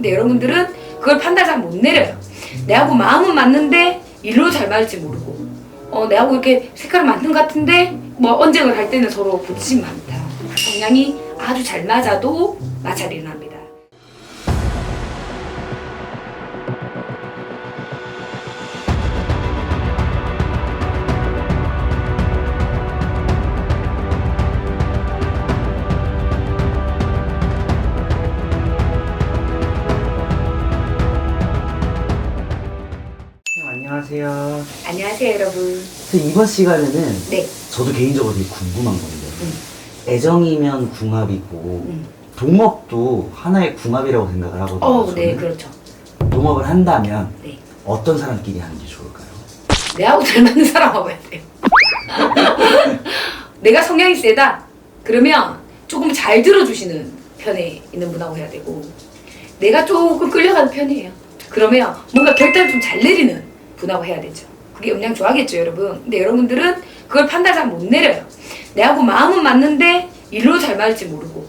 근데 여러분들은 그걸 판단 잘 못 내려요. 내하고 마음은 맞는데 일로 잘 맞을지 모르고 어 내하고 이렇게 색깔은 맞는 것 같은데 뭐 언쟁을 할 때는 서로 부딪힘 많다. 성향이 아주 잘 맞아도 마찰이 일어납니다. 안녕하세요. 안녕하세요 여러분. 선생님, 이번 시간에는 네. 저도 개인적으로 되게 궁금한 건데 음. 애정이면 궁합이고 음. 동업도 하나의 궁합이라고 생각을 하거든요. 어, 저는. 네 그렇죠. 동업을 한다면 네. 어떤 사람끼리 하는 게 좋을까요? 내하고 잘 맞는 사람하고 해야 돼요. 내가 성향이 세다. 그러면 조금 잘 들어주시는 편에 있는 분하고 해야 되고 내가 조금 끌려가는 편이에요. 그러면 뭔가 결단을 좀 잘 내리는 분하고 해야 되죠. 그게 음량 좋아하겠죠, 여러분. 근데 여러분들은 그걸 판단 잘 못 내려요. 내하고 마음은 맞는데 일로 잘 맞을지 모르고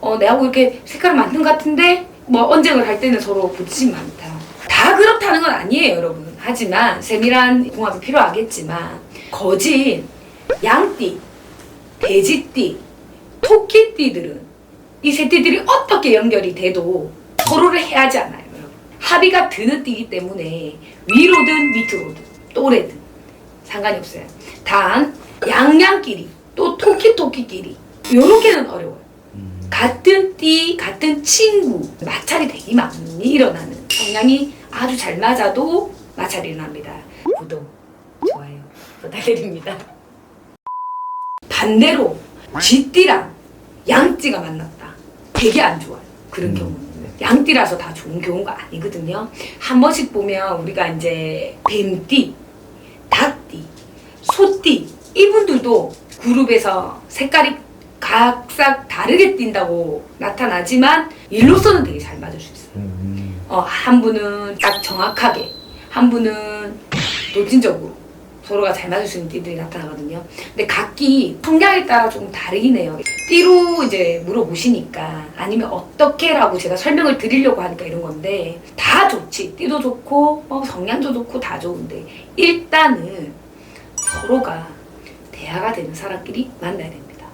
어 내하고 이렇게 색깔은 맞는 것 같은데 뭐 언쟁을 할 때는 서로 부딪힘 많다. 다 그렇다는 건 아니에요, 여러분. 하지만 세밀한 궁합이 필요하겠지만 거진 양띠, 돼지띠, 토끼띠들은 이 세 띠들이 어떻게 연결이 돼도 서로를 해하지 않아요. 합의가 드는 띠기 때문에 위로든 밑으로든 또래든 상관이 없어요. 단 양양끼리 또 토끼토끼끼리 요렇게는 어려워요. 음, 같은 띠, 같은 친구 마찰이 되게 많이 일어나는 성향이 아주 잘 맞아도 마찰이 일어납니다. 구독, 좋아요 부탁드립니다. 반대로 쥐띠랑 양띠가 만났다. 되게 안 좋아요. 그런 음. 경우는. 양띠라서 다 좋은 경우가 아니거든요. 한 번씩 보면 우리가 이제 뱀띠, 닭띠, 소띠 이분들도 그룹에서 색깔이 각각 다르게 띈다고 나타나지만 일로서는 되게 잘 맞을 수 있어요. 음, 어, 한 분은 딱 정확하게, 한 분은 도진적으로 서로가 잘 맞을 수 있는 띠들이 나타나거든요. 근데 각기 성향에 따라 조금 다르긴 해요. 띠로 이제 물어보시니까 아니면 어떻게라고 제가 설명을 드리려고 하니까 이런 건데 다 좋지. 띠도 좋고 어, 성향도 좋고 다 좋은데 일단은 서로가 대화가 되는 사람끼리 만나야 됩니다.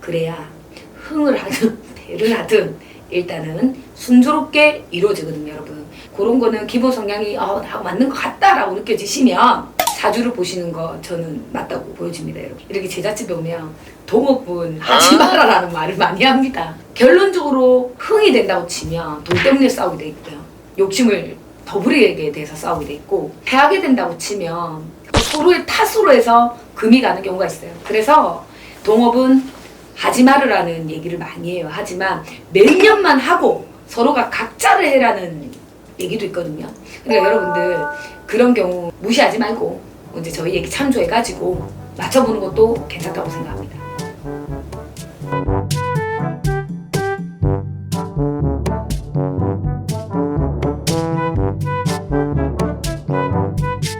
그래야 흥을 하든 대를 하든 일단은 순조롭게 이루어지거든요, 여러분. 그런 거는 기본 성향이 어, 나하고 맞는 것 같다라고 느껴지시면 사주를 보시는 거 저는 맞다고 보여집니다, 여러분. 이렇게 제자집에 오면 동업은 하지 마라라는 말을 많이 합니다. 결론적으로 흥이 된다고 치면 돈 때문에 싸우게 돼 있고요. 욕심을 더 부리게 돼서 싸우게 돼 있고 패하게 된다고 치면 서로의 탓으로 해서 금이 가는 경우가 있어요. 그래서 동업은 하지 말으라는 얘기를 많이 해요. 하지만 몇 년만 하고 서로가 각자를 해라는 얘기도 있거든요. 그러니까 여러분들 그런 경우 무시하지 말고 이제 저희 얘기 참조해가지고 맞춰보는 것도 괜찮다고 생각합니다.